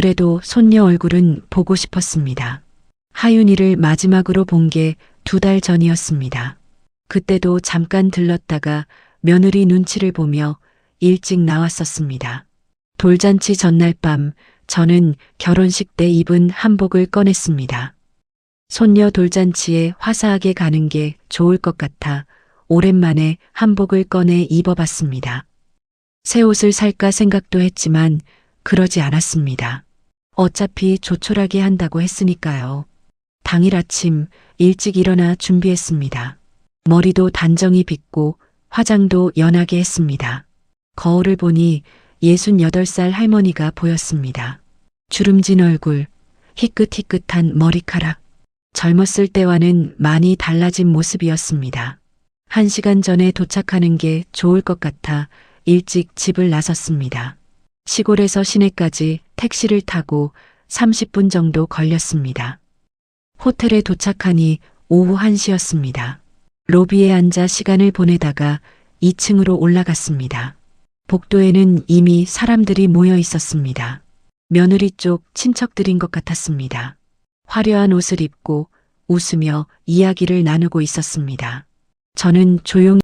그래도 손녀 얼굴은 보고 싶었습니다. 하윤이를 마지막으로 본 게 두 달 전이었습니다. 그때도 잠깐 들렀다가 며느리 눈치를 보며 일찍 나왔었습니다. 돌잔치 전날 밤 저는 결혼식 때 입은 한복을 꺼냈습니다. 손녀 돌잔치에 화사하게 가는 게 좋을 것 같아 오랜만에 한복을 꺼내 입어봤습니다. 새 옷을 살까 생각도 했지만 그러지 않았습니다. 어차피 조촐하게 한다고 했으니까요. 당일 아침 일찍 일어나 준비했습니다. 머리도 단정히 빗고 화장도 연하게 했습니다. 거울을 보니 68살 할머니가 보였습니다. 주름진 얼굴, 희끗희끗한 머리카락. 젊었을 때와는 많이 달라진 모습이었습니다. 한 시간 전에 도착하는 게 좋을 것 같아 일찍 집을 나섰습니다. 시골에서 시내까지 택시를 타고 30분 정도 걸렸습니다. 호텔에 도착하니 오후 1시였습니다. 로비에 앉아 시간을 보내다가 2층으로 올라갔습니다. 복도에는 이미 사람들이 모여 있었습니다. 며느리 쪽 친척들인 것 같았습니다. 화려한 옷을 입고 웃으며 이야기를 나누고 있었습니다. 저는 조용히